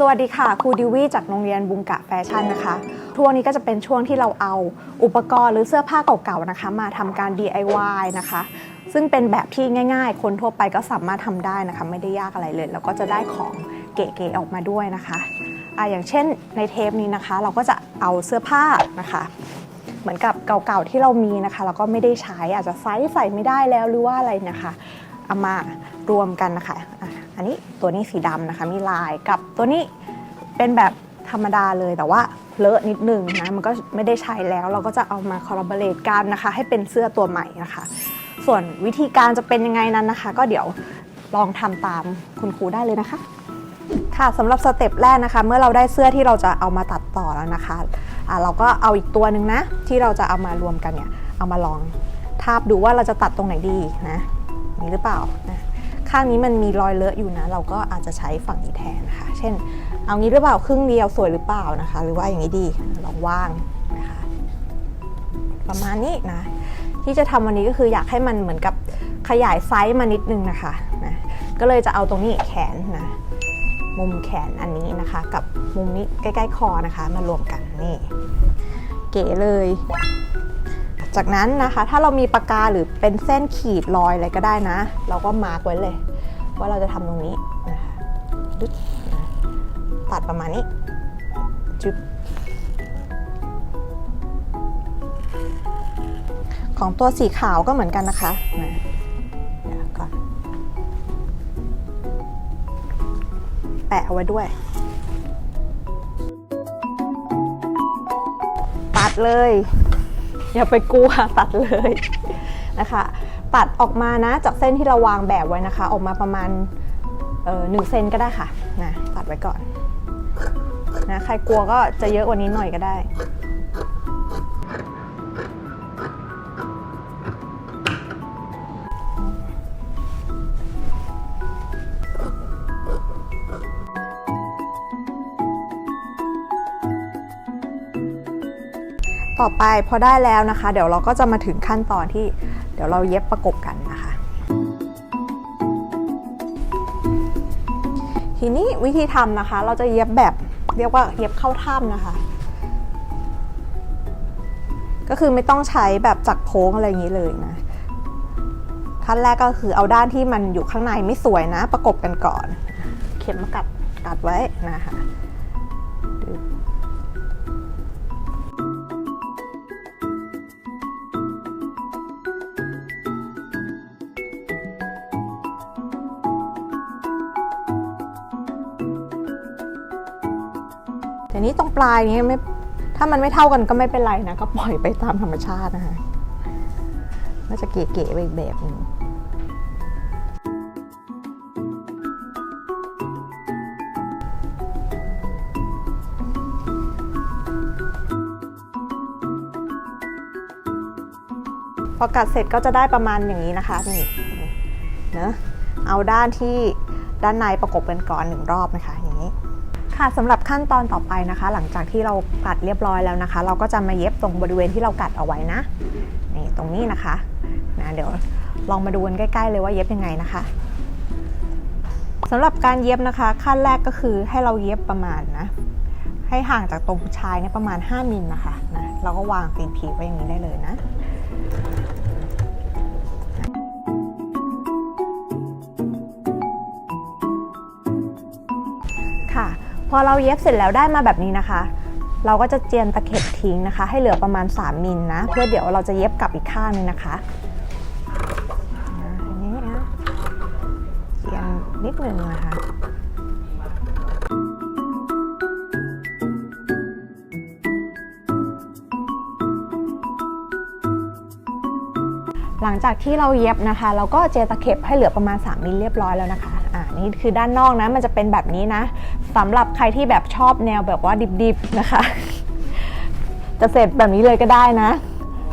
สวัสดีค่ะครูดิวี่จากโรงเรียนบุงกะแฟชั่นนะคะช่วงนี้ก็จะเป็นช่วงที่เราเอาอุปกรณ์หรือเสื้อผ้าเก่าๆนะคะ มาทำการ DIY นะคะ ซึ่งเป็นแบบที่ง่าย ๆ คนทั่วไปก็สามารถทำได้นะคะ ไม่ได้ยากอะไรเลย แล้วก็จะได้ของเก๋ๆออกมาด้วยนะคะอะอย่างเช่นในเทปนี้นะคะ เราก็จะเอาเสื้อผ้านะคะ เหมือนกับเก่าๆที่เรามีนะคะ แล้วก็ไม่ได้ใช้อาจจะไซส์ใส่ไม่ได้แล้วหรือว่าอะไรนะคะ เอามารวมกันนะคะอะอันนี้ตัวนี้สีดำนะคะ มีลายกับตัวนี้เป็นแบบธรรมดาเลยแต่ว่าเลอะนิดนึงนะมันก็ไม่ได้ใช้แล้วเราก็จะเอามาคอลลาบอเรตกันนะคะ ให้เป็นเสื้อตัวใหม่นะคะ ส่วนวิธีการจะเป็นยังไงนั้นนะคะ ก็เดี๋ยวลองทำตามคุณครูได้เลยนะคะค่ะสำหรับสเต็ปแรกนะคะ เมื่อเราได้เสื้อที่เราจะเอามาตัดต่อแล้วนะคะะเราก็เอาอีกตัวหนึ่งนะ ที่เราจะเอามารวมกันเนี่ยเอามาลองทาบดูว่าเราจะตัดตรงไหนดีนะ นี่หรือเปล่านะข้างนี้มันมีรอยเลอะอยู่นะ เราก็อาจจะใช้ฝั่งนี้แทนนะคะ เช่น เอางี้หรือเปล่าครึ่งเดียวสวยหรือเปล่านะคะ หรือว่าอย่างนี้ดีลองว่างนะคะ ประมาณนี้นะ ที่จะทำวันนี้ก็คืออยากให้มันเหมือนกับขยายไซส์มานิดนึงนะคะนะก็เลยจะเอาตรงนี้แขนนะมุมแขนอันนี้นะคะ กับมุมนี้ใกล้ๆคอนะคะ มารวมกันนี่ เก๋เลย จากนั้นนะคะ ถ้าเรามีปากกาหรือเป็นเส้นขีดรอยอะไรก็ได้นะ เราก็มาร์กไว้เลย ว่าเราจะทำตรงนี้นะคะตัดประมาณนี้จุ๊บของตัวสีขาวก็เหมือนกันนะคะนะเดี๋ยวก่อนแปะเอาไว้ด้วย ตัดเลย อย่าไปกลัวตัดเลยนะคะ ตัดออกมานะจากเส้นที่เราวางแบบไว้นะคะ ออกมาประมาณหนึ่งเซนก็ได้ค่ะนะตัดไว้ก่อนนะใครกลัวก็จะเยอะกว่านี้หน่อยก็ได้ ต่อไปพอได้แล้วนะคะ เดี๋ยวเราก็จะมาถึงขั้นตอนที่ เดี๋ยวเราเย็บประกบกันนะคะ ทีนี้วิธีทำนะคะ เราจะเย็บแบบเรียกว่าเย็บเข้าถ้ำนะคะ ก็คือไม่ต้องใช้แบบจักโค้งอะไรอย่างนี้เลยนะขั้นแรกก็คือเอาด้านที่มันอยู่ข้างในไม่สวยนะ ประกบกันก่อน เข็มมากัดกัดไว้นะคะ แต่นี้ตรงปลายนี้ไม่ถ้ามันไม่เท่ากันก็ไม่เป็นไรนะ ก็ปล่อยไปตามธรรมชาตินะคะน่าจะเก๋ๆไปอีกแบบนึงพอกัดเสร็จก็จะได้ประมาณอย่างนี้นะคะนี่เนอะเอาด้านที่ด้านในประกบกันก่อนหนึ่งรอบนะคะอย่างนี้ ค่ะสำหรับขั้นตอนต่อไปนะคะ หลังจากที่เรากัดเรียบร้อยแล้วนะคะ เราก็จะมาเย็บตรงบริเวณที่เรากัดเอาไว้นะนี่ตรงนี้นะคะนะเดี๋ยวลองมาดูกันใกล้ ๆ เลยว่าเย็บยังไงนะคะสำหรับการเย็บนะคะ ขั้นแรกก็คือให้เราเย็บประมาณนะให้ห่างจากตรงชายเนี่ยประมาณ 5มิลนะคะนะเราก็วางตีนผีไว้อย่างนี้ได้เลยนะ อเราเย็บเสร็จแล้วได้มาแบบนี้นะคะ เราก็จะเจียนตะเข็บทิ้งนะคะ ให้เหลือประมาณ 3มิลนะเพื่อเดี๋ยวเราจะเย็บกลับอีกข้างหนึงนะคะอ่าอันนี้นะเจียนนิดหนึ่งนะคะหลังจากที่เราเย็บนะคะ เราก็เจียนตะเข็บให้เหลือประมาณ 3มิลเรียบร้อยแล้วนะคะ อ่านี่คือด้านนอกนะมันจะเป็นแบบนี้นะ สำหรับใครที่แบบชอบแนวแบบว่าดิบๆนะคะ จะเสร็จแบบนี้เลยก็ได้นะ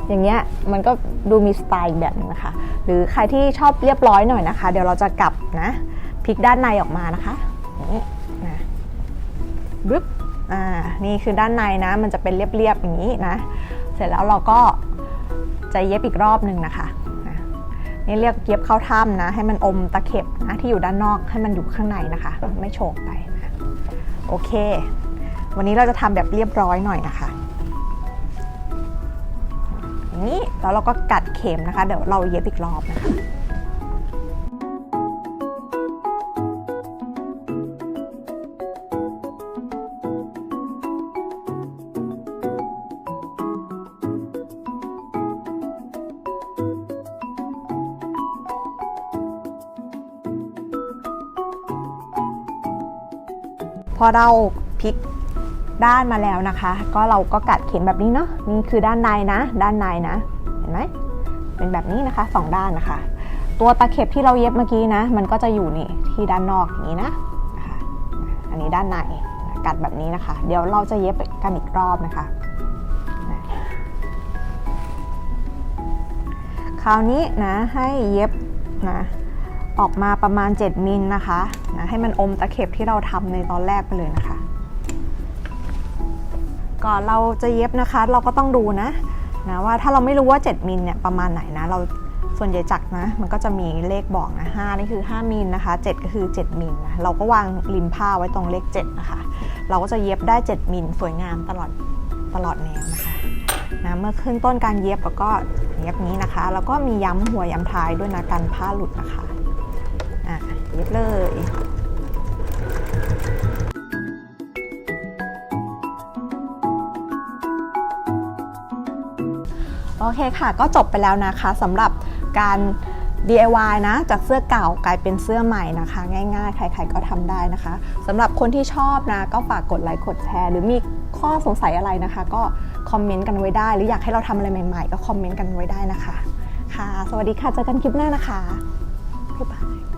อย่างเงี้ยมันก็ดูมีสไตล์แบบนึงนะคะ หรือใครที่ชอบเรียบร้อยหน่อยนะคะ เดี๋ยวเราจะกลับนะพลิกด้านในออกมานะคะนี้นะบึ๊บอ่านี่คือด้านในนะ มันจะเป็นเรียบๆอย่างนี้นะ เสร็จแล้วเราก็จะเย็บอีกรอบหนึ่งนะคะนี่เรียกเย็บเข้าถ้ำนะ ให้มันอมตะเข็บนะที่อยู่ด้านนอกให้มันอยู่ข้างในนะคะ ไม่โฉกไป โอเค วันนี้เราจะทำแบบเรียบร้อยหน่อยนะคะนี้แล้วเราก็กัดเข็มนะคะ เดี๋ยวเราเย็บอีกรอบนะคะ พอเราพลิกด้านมาแล้วนะคะ ก็เราก็กัดเข็มแบบนี้เนาะนี่คือด้านในนะ ด้านในนะเห็นไหมเป็นแบบนี้นะคะสองด้านนะคะ ตัวตะเข็บที่เราเย็บเมื่อกี้นะ มันก็จะอยู่นี่ที่ด้านนอกอย่างนี้นะนะะอันนี้ด้านในกัดแบบนี้นะคะ เดี๋ยวเราจะเย็บกันอีกรอบนะคะ คราวนี้นะให้เย็บนะ ออกมาประมาณ 7 มิลนะคะนะให้มันอมตะเข็บที่เราทำในตอนแรกไปเลยนะคะ ก่อนเราจะเย็บนะคะ เราก็ต้องดูนะนะว่าถ้าเราไม่รู้ว่า 7 มิลเนี่ยประมาณไหนนะ เราส่วนใหญ่จักนะ มันก็จะมีเลขบอกนะ5นี่คือ 5มิลนะคะ 7 ก็คือ 7 มิลนะเราก็วางริมผ้าไว้ตรงเลข 7 นะคะ เราก็จะเย็บได้ 7 มิลสวยงามตลอดตลอดแนวนะคะนะเมื่อขึ้นต้นการเย็บแล้วก็เย็บนี้นะคะ แล้วก็มีย้ำหัวย้ำท้ายด้วยนะกันผ้าหลุดนะคะ อะเย็บเลยโอเคค่ะ ก็จบไปแล้วนะคะสำหรับการ DIY นะ จากเสื้อเก่ากลายเป็นเสื้อใหม่นะคะ ง่ายๆ ใครๆก็ทำได้นะคะสำหรับคนที่ชอบนะ ก็ฝากกดไลค์กดแชร์ หรือมีข้อสงสัยอะไรนะคะ ก็คอมเมนต์กันไว้ได้ หรืออยากให้เราทำอะไรใหม่ๆ ก็คอมเมนต์กันไว้ได้นะคะ ค่ะ สวัสดีค่ะ เจอกันคลิปหน้านะคะบ๊ายบาย